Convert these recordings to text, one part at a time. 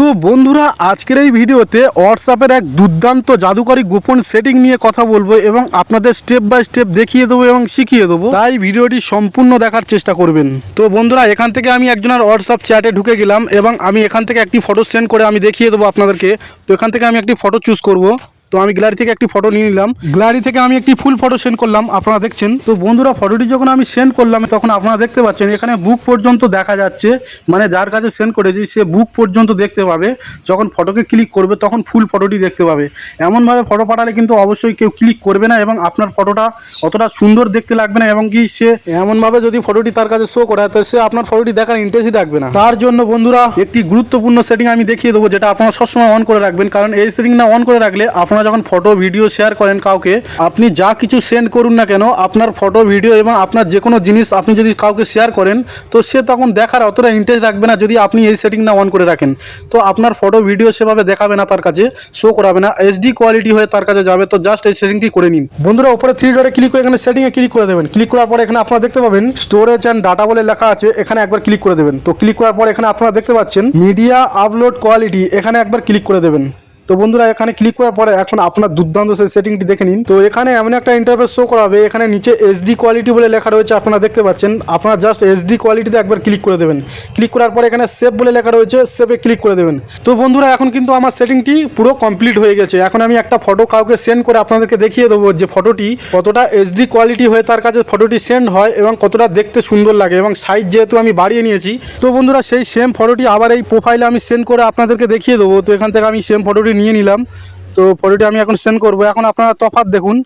তো বন্ধুরা, আজকের এই ভিডিওতে হোয়াটসঅ্যাপের এক দুর্দান্ত জাদুকরী গোপন সেটিং নিয়ে কথা বলব এবং আপনাদের স্টেপ বাই স্টেপ দেখিয়ে দেবো এবং শিখিয়ে দেবো। তাই ভিডিওটি সম্পূর্ণ দেখার চেষ্টা করবেন। তো বন্ধুরা, এখান থেকে আমি একজনের হোয়াটসঅ্যাপ চ্যাটে ঢুকে গেলাম এবং আমি এখান থেকে একটি ফটো সেন্ড করে আমি দেখিয়ে দেবো আপনাদেরকে। তো এখান থেকে আমি একটি ফটো চুজ করব। তো আমি গ্যালারি থেকে একটি ফটো নিয়ে নিলাম। গ্যালারি থেকে আমি একটি ফুল ফটো সেন্ড করলাম, আপনারা দেখছেন। তো বন্ধুরা ফটোটি যখন আমি সেন্ড করলাম, তখন আপনারা দেখতে পাচ্ছেন, এখানে বুক পর্যন্ত দেখা যাচ্ছে। মানে যার কাছে সেন্ড করেছি, সে বুক পর্যন্ত দেখতে পাবে। যখন ফটোকে ক্লিক করবে, তখন ফুল ফটোটি দেখতে পাবে। এমনভাবে ফটো পাঠালে কিন্তু অবশ্যই কেউ ক্লিক করবে না এবং আপনার ফটোটা অতটা সুন্দর দেখতে লাগবে না এবং কি সে এমনভাবে যদি ফটোটি তার কাছে শো করে, তো সে আপনার ফটোটি দেখার ইন্টারেস্টই রাখবে না। তার জন্য বন্ধুরা, একটি গুরুত্বপূর্ণ সেটিং আমি দেখিয়ে দেবো, যেটা আপনারা সবসময় অন করে রাখবেন। কারণ এই সেটিং না অন করে রাখলে আপনারা যখন ফটো ভিডিও শেয়ার করেন কাউকে, আপনি যা কিছু সেন্ড করুন না কেন, আপনার ফটো ভিডিও এবং আপনার যে কোনো জিনিস আপনি যদি কাউকে শেয়ার করেন, তো সে তখন দেখার অতটা ইন্টারেস্ট রাখবে না যদি আপনি এই সেটিংটা অন করে রাখেন। তো আপনার ফটো ভিডিও সেভাবে দেখাবে না তার কাছে শো করাবে না। এইচডি কোয়ালিটি হয়ে তার কাছে যাবে, তো জাস্ট এই সেটিংটি করে নিন। বন্ধুরা, উপরে থ্রি ডটে ক্লিক করে এখানে সেটিংয়ে ক্লিক করে দেবেন। ক্লিক করার পরে এখানে আপনারা দেখতে পাবেন স্টোরেজ অ্যান্ড ডাটা বলে লেখা আছে, এখানে একবার ক্লিক করে দেবেন। তো ক্লিক করার পর এখানে আপনারা দেখতে পাচ্ছেন মিডিয়া আপলোড কোয়ালিটি এখানে একবার ক্লিক করে দেবেন। তো বন্ধুরা, এখানে ক্লিক করার পরে এখন আপনার দুর্দান্ত সেই সেটিংটি দেখে নিন। তো এখানে এমন একটা ইন্টারফেস শো করাবে, এখানে নিচে এইচডি কোয়ালিটি বলে লেখা রয়েছে, আপনারা দেখতে পাচ্ছেন। আপনারা জাস্ট এইচডি কোয়ালিটিতে একবার ক্লিক করে দেবেন। ক্লিক করার পরে এখানে সেভ বলে লেখা রয়েছে সেভে ক্লিক করে দেবেন। তো বন্ধুরা, এখন কিন্তু আমার সেটিংটি পুরো কমপ্লিট হয়ে গেছে। এখন আমি একটা ফটো কাউকে সেন্ড করে আপনাদেরকে দেখিয়ে দেবো যে ফটোটি কতটা এইচডি কোয়ালিটি হয়ে তার কাছে ফটোটি সেন্ড হয় এবং কতটা দেখতে সুন্দর লাগে এবং সাইজ যেহেতু আমি বাড়িয়ে নিয়েছি। তো বন্ধুরা, সেই সেম ফটোটি আবার এই প্রোফাইলে আমি সেন্ড করে আপনাদেরকে দেখিয়ে দেবো। তো এখান থেকে আমি সেম ফটোটি নিয়ে নিলাম। তো ফটোটি আমি এখন সেন্ড করব। এখন আপনারা তফাত দেখুন।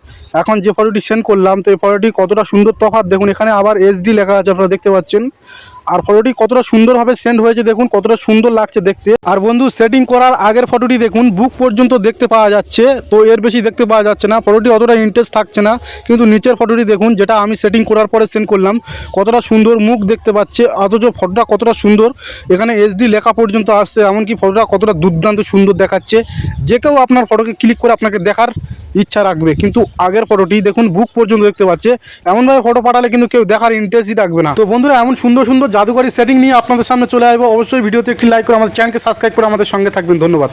এখন যে ফটোটি সেন্ড করলাম, তো এই ফটোটি কতটা সুন্দর তফাত দেখুন। এখানে আবার এইচডি লেখা আছে, আপনারা দেখতে পাচ্ছেন। আর ফটোটি কতটা সুন্দরভাবে সেন্ড হয়েছে দেখুন, কতটা সুন্দর লাগছে দেখতে। আর বন্ধু সেটিং করার আগের ফটোটি দেখুন বুক পর্যন্ত দেখতে পাওয়া যাচ্ছে, তো এর বেশি দেখতে পাওয়া যাচ্ছে না। ফটোটি অতটা ইন্টারেস্ট থাকছে না, কিন্তু নিচের ফটোটি দেখুন, যেটা আমি সেটিং করার পরে সেন্ড করলাম, কতটা সুন্দর মুখ দেখতে পাচ্ছে, অথচ ফটোটা কতটা সুন্দর, এখানে এইচডি লেখা পর্যন্ত আসছে, এমনকি ফটোটা কতটা দুর্দান্ত সুন্দর দেখাচ্ছে। যে কেউ আপনার ফটোকে ক্লিক করে আপনাকে দেখার ইচ্ছা রাখবে, কিন্তু আগের ফটোটি দেখুন বুক পর্যন্ত দেখতে পাচ্ছে, এমনভাবে ফটো পাঠালে কিন্তু কেউ দেখার ইন্টারেস্টই রাখবে না। তো বন্ধুরা, এমন সুন্দর সুন্দর জাদুকরি সেটিং নিয়ে আপনাদের সামনে চলে আসব। অবশ্যই ভিডিওতে একটি লাইক করে আমাদের চ্যানেলকে সাবস্ক্রাইব করে আমাদের সঙ্গে থাকবেন। ধন্যবাদ।